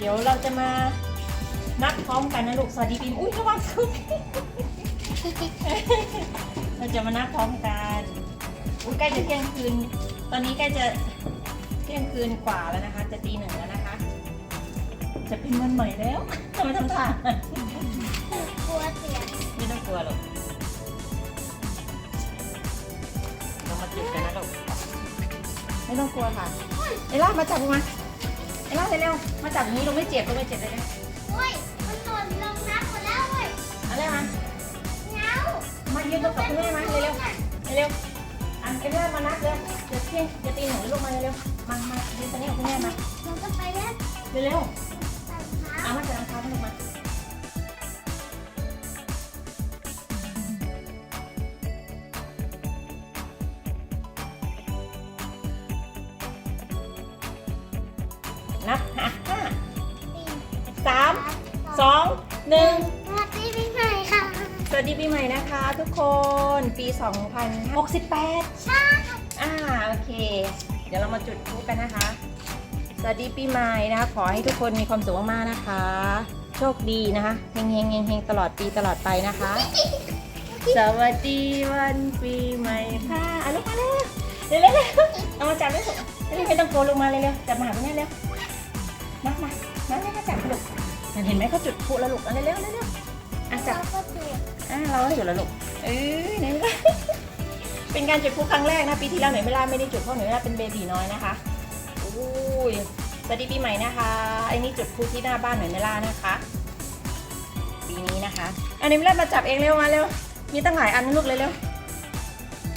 เดี๋ยวเราจะมานับพร้อมกันนะลูกสวัสดีปีใหม่อุ้ยระวังทุกเราจะมานับพร้อมกันอุ้ยใกล้จะเที่ยงคืน ตอนนี้ใกล้จะเที่ยงคืนกว่าแล้วนะคะ จะตีหนึ่งแล้วนะคะ จะเป็นวันใหม่แล้วทำไมทำท่ากลัวเสียงไม่ต้องกลัวหรอกเรามาจุดกันนะลูกไม่ต้องกลัวค่ะเอล่ามาจับมา เอล่าเร็วๆมาจับอย่างนี้ลงไม่เจ็บลงไม่เจ็บเลยนะโอ้ยมันหล่นลงน้ำหมดแล้วเว้ยเอาเร็วมาเงามายืนตรงกับคุณแม่มาเร็วๆเร็วๆอันเอล่ามานับเร็วเดี๋ยวเที่ยงจะตีหนึ่งแล้วลูกมาเร็วๆมามายืนตรงนี้กับคุณแม่มามันก็ไปแล้วเร็วตัดๆเท้าเอามาจับรองเท้าให้ลูกมา วัสดีปีใหม่นะคะทุกคนปี 2068 ใช่อ่าโอเค เดี๋ยวเรามาจุดพลุกันนะคะ สวัสดีปีใหม่นะคะ ขอให้ทุกคนมีความสุขมากๆนะคะ โชคดีนะคะเฮงเฮงเฮงเฮงตลอดปีตลอดไปนะคะ สวัสดีวันปีใหม่ค่ะอะลูกมาเร็วเร็วเร็วเร็วเอามาจับด้วยลูกเร็วไม่ต้องโกนลงมาเลยเร็วจับมาหาคุณแม่เร็วมามามาเร็วมาจับลูกเห็นไหมเขาจุดพลุแล้วลูกเอาเร็วเร็วเร็วเร็วอะจับเราก็ดูด อ่าเราให้จุดแล้วลูกเอ้ยไหนไม่ได้เป็นการจุดพลุครั้งแรกนะปีที่แล้วหน่อยไม่ล่าไม่ได้จุดเพราะหน่อยไม่ล่าเป็นเบบีน้อยนะคะอุ้ยสวัสดีปีใหม่นะคะไอ้นี่จุดพลุที่หน้าบ้านหน่อยไม่ล่านะคะปีนี้นะคะอันนี้ไม่ล่ามาจับเองเร็วมาเร็วมีตั้งหลายอันนะลูกเลยเร็ว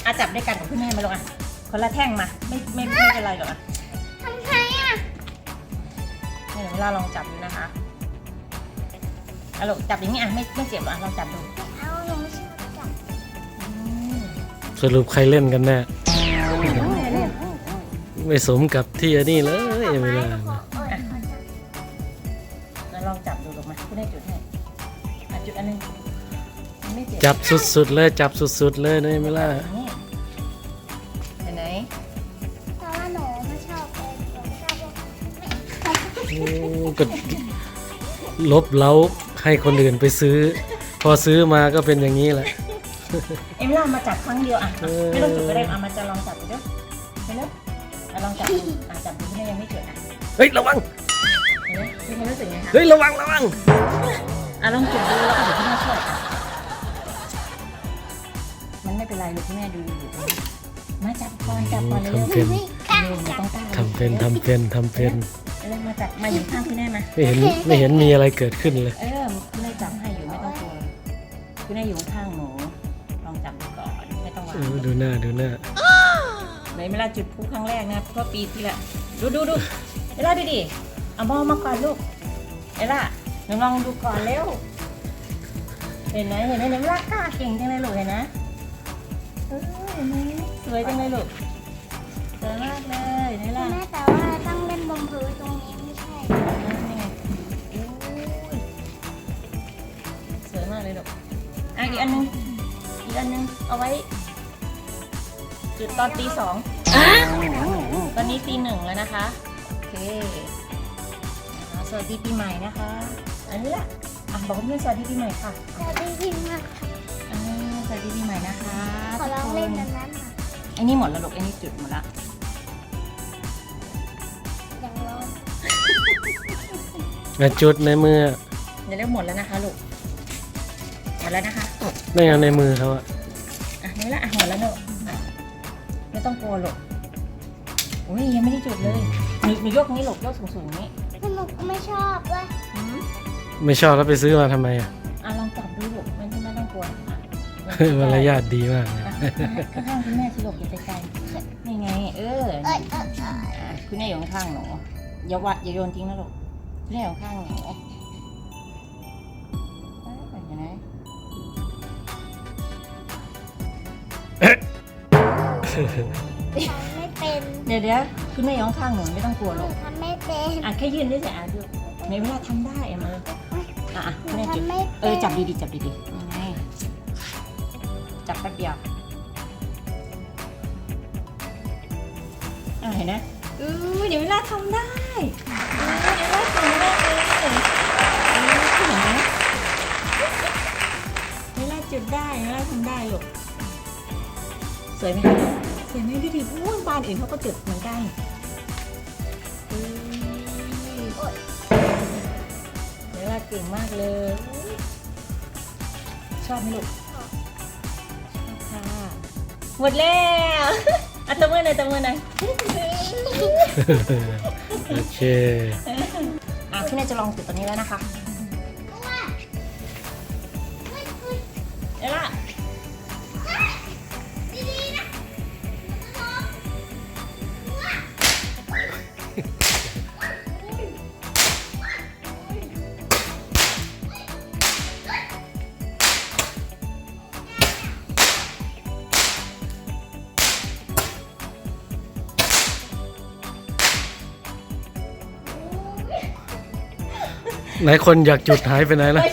อะจับด้วยกันกับคุณแม่มาลงอะคนละแท่งมาไม่ไม่ไม่เป็นไรหรอกอะทำไงอะให้หนูเวลาลองจับดูนะคะอะลูกจับอย่างนี้อะไม่ไม่เจ็บหรอกอะลองจับดู สรุปใครเล่นกันแน่น้องแม่เล่นไม่สมกับที่อันนี้เลยไม่ได้ขอเอ่ยขอจับแล้วลองจับดูลงมาคุณได้จุดให้อะจุดอันหนึงมันไม่เจ็บจับสุดๆเลยจับสุดๆเลยนี่ไม่ล่ะนี่เห็นไหนเพราะว่าหนูไม่ชอบเลยหนูไม่ชอบพวกไม่โอ้ก็ลบเล้าให้คนอื่นไปซื้อ พอซื้อมาก็เป็นอย่างนี้แหละ เอ็มล่ามาจับครั้งเดียวอะเออ ไม่ต้องจุดก็ได้เอามาจะลองจับดูเด้อไปเร็วอะลองจับดูอะจับดูที่แม่ยังไม่จุดอะเฮ้ยระวัง เห็นไหมพี่ไม่รู้สึกไงคะเฮ้ยระวังระวัง อะลองจุดดูแล้วก็เดี๋ยวพี่แม่ช่วยอะมันไม่เป็นไรเลยพี่แม่ดูอยู่มาจับก่อนจับก่อนเร็วทำเป็น ไม่กล้าๆเร็วไม่จับต้องกล้าทำเป็นทำเป็นทำเป็น เร็วมาจับมาอยู่ข้างพี่แม่มา ไม่เห็นไม่เห็นมีอะไรเกิดขึ้นเลย เออคุณนายจับให้อยู่ไม่ต้องกลัวคุณนายอยู่ข้างหนู ไม่ต้ออดูหน้าดูหน้าในเวลาจุดพลุครั้งแรกนะเพราะปีที่แล้วดูดูดูเอล่าดูดิเอามองมาก่อนลูกเอล่าหนูลองดูก่อนเร็ว เห็นไหมเห็นไหมเห็นเวลากล้าเก่งจังเลยลูกเห็นนะเออเห็นไหมสวยจังเลยลูกสวยมากเลย ตอนตีสองตอนนี้ตีหนึ่งแล้วนะคะ โอเคนะคะสวัสดีปีใหม่นะคะ อันนี้แหละอะบอกเพื่อนๆสวัสดีปีใหม่ค่ะสวัสดีปีใหม่อ่าสวัสดีปีใหม่นะคะขอลองเล่นทุกคอันนั้นค่ะไอ้นี่หมดแล้วลูกไอ้นี่จุดหมดละ อย่างร้อนมาจุดในมือเดี๋ยวเรียกหมดแล้วนะคะลูก หมดแล้วนะคะไม่เอาในมือเขาอะอะนี่ละอะหมดแล้วลูกอะ ไม่ต้องกลัวลูกโอ้ยยังไม่ได้จุดเลยหนูหนูยกนี้ลูกยกสูงๆอย่างนี้สนุกไม่ชอบเลยอืมไม่ชอบแล้วไปซื้อมาทำไมอะอะลองจับดูลูกไม่ไม่ต้องกลัวอะมารยาทดีมากเลยอะข้างๆคุณแม่สิลูกอย่าไปไกลนี่ไง เออเอ้ยเอ้ยเอ้ยอะคุณแม่อยู่ข้างๆหนูอย่าวัดอย่าโยนทิ้งนะลูกคุณแม่อยู่ข้างหนู ทำไม่เป็นเดี๋ยวเดี๋ยวคุณแม่ย้องข้างหนูไม่ต้องกลัวหรอกทำไม่เป็นอะแค่ยืนได้เฉยอะดูไม่ว่าทำได้เอ็มมาอะแม่จุดเออจับดีๆจับดีๆยังไงจับแป๊บเดียวอะเห็นนะอือเดี๋ยวเวลาทำได้เดี๋ยวเวลาทำได้เลยเห็นไหมเวลาจุดได้เวลาทำได้หรอก ยไหมคะสวยไหมดูดิอู้ยบ้านอื่นเขาก็จุดเหมือนกันอุ๊ยเดี๋ยวเราเก่งมากเลย ชอบไหมลูก ชอบค่ะ หมดแล้วอะตบมือหน่อยตบมือหน่อยโอเคอะพี่นายจะลองจุดตัวนี้แล้วนะคะเอล่ะไหนคนอยากจุดหายไปไหนล่ะ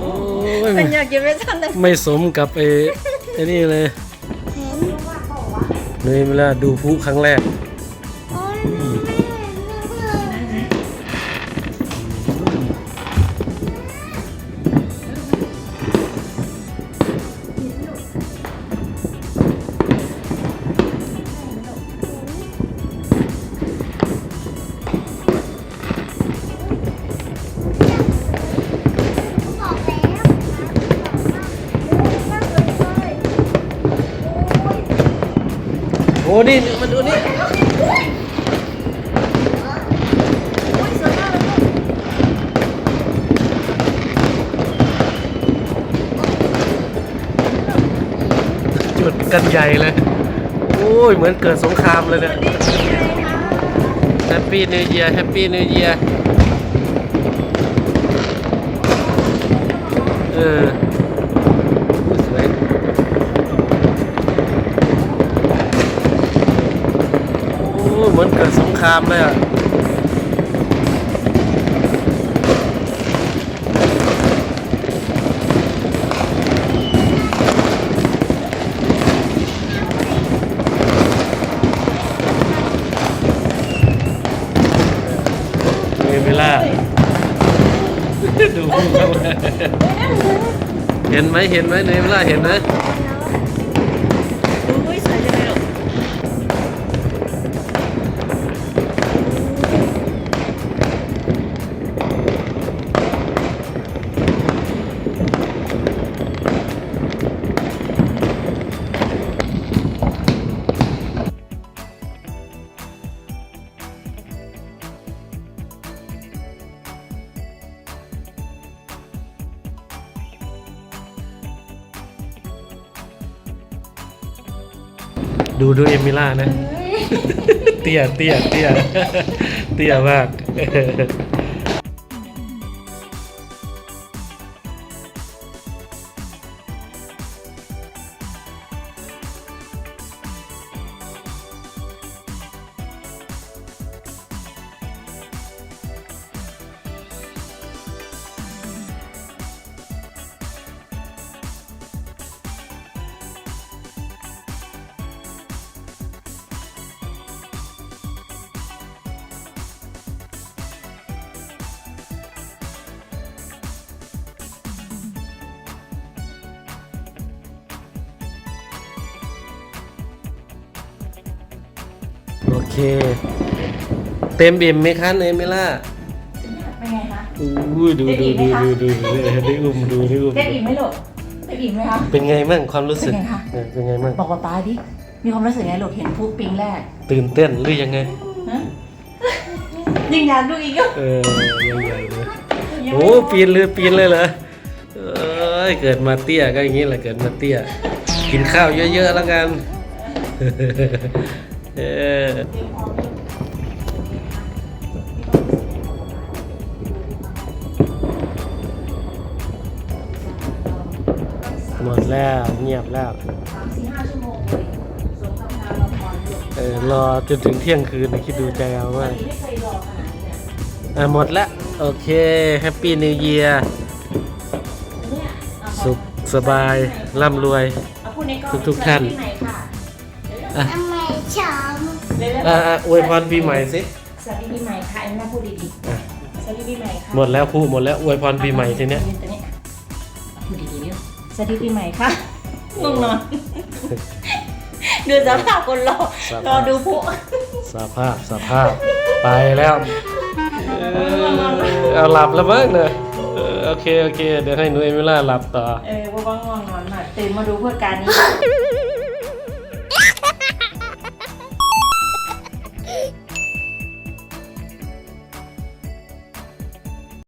โอ้ยมันอยากกินไม่ทันเลยไม่สมกับไอ้ไอ้นี่เลยนี่เวลาดูพลุครั้งแรก โอ้นี่มาดูนี่จุดกันใหญ่เลย โอ้ย เหมือนเกิดสงครามเลยเนี่ยแฮปปี้นิวเยียร์แฮปปี้นิวเยียร์เออ มือนเกิดสงครามเลยอะเวลาดูเห็นไหมเห็นไหมในเวลาเห็นไหม ดูดูเอมิล่านะ เตี้ยเตี้ยเตี้ยเตี้ยมาก โอเค เต็มบิ่มไหมคะเอมิล่าเป็นไงคะอู้ดูดูดูดูดูดูได้อุ้มดูได้อุ้มเต็มอิ่มไหมลูกเต็มอิ่มไหมคะเป็นไงมั่งความรู้สึกเป็นไงคะเออเป็นไงมั่งบอกว่าป้าดิมีความรู้สึกไงลูกเห็นผู้ปิงแรก ตื่นเต้นหรือยังไงฮะยิงยานลูกอีกอะเออยังไงเลยโอ้ปีนเลยปีนเลยเหรอเอ้ยเกิดมาเตี้ยก็อย่างนี้แหละเกิดมาเตี้ย กินข้าวเยอะๆแล้วกัน เออหมดแล้วเงียบแล้วเออรอจนถึงเที่ยงคืนนะคิดดูใจเอาว่าอะหมดละโอเคแฮปปี้นิวเยียร์สุขสบายร่ำรวยเอาพูดในกทุกท่าน อะทำไมช้เร็วๆอะอะอวยพรปีใหม่สิสวัสดีปีใหม่ค่ะไอ้แม่พูดดีอะๆสวัสดีปีใหม่ค่ะหมดแล้วพูดหมดแล้วอวยพรปีใหม่ทีเนี้ยตัวนี้เอาพูดดีๆเร็วสวัสดีปีใหม่ค่ะง่วงนอน ดูสภาพคนรอสภาพรอดูผู้ สภาพสภาพ ไปแล้วเออเอาหลับแล้วมั้งเนี่ยเออโอเคโอเคเดี๋ยวให้หนูเอมิล่าหลับต่อ เออเพราะว่าง่วงนอนมากตื่นมาดูเพื่อการนี้